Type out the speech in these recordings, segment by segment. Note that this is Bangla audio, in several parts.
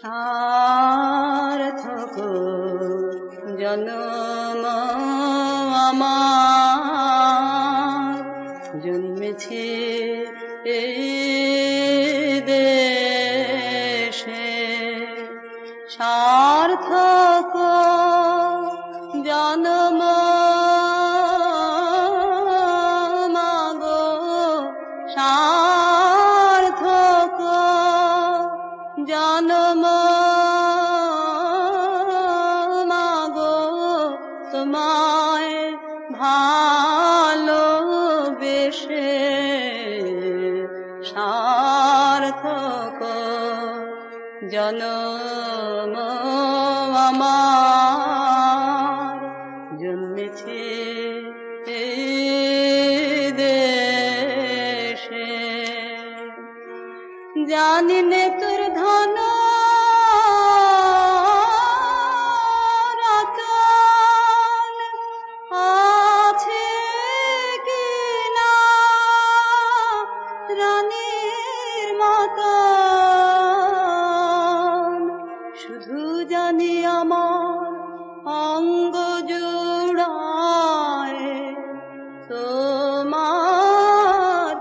সার্থক জনম আমার। জন্মেছে এই দেশে। সার্থক জনম মাগো। সার্থক সার্থক জনম আমার জন্মেছে দেশে। জানি নে তোর ধন জানি আমার অঙ্গ জোড়ায় তোমার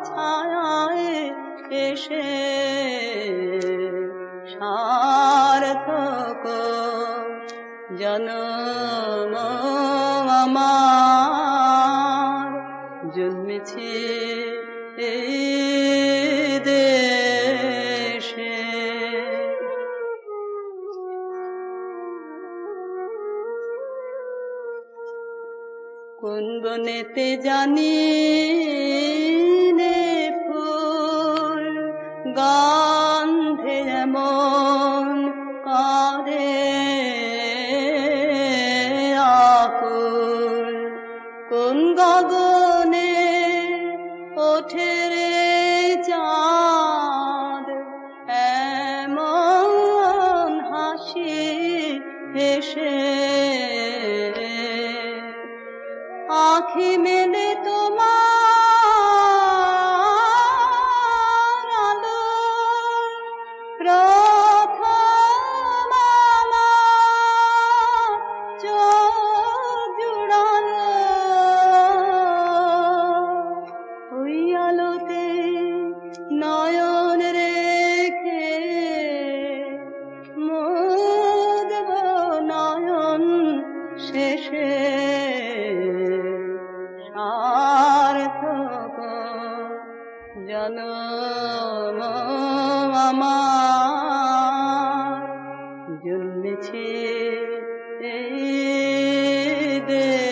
ছায়ায় এসে সার্থক জনম আমার। জন্মেছে কোন বনেতে জানি নে ফুল, গন্ধে যেমন করে আকুল। কোন গগনে ওঠে রে চাঁদ, এমন হাসি হেসে আখি মেলে তোমার আলো প্রথম জুড়ানো। ওই আলোতে নয়ন রেখে মুদব নয়ন শেষে জনম আমার। জন্মেছে এই দেশ।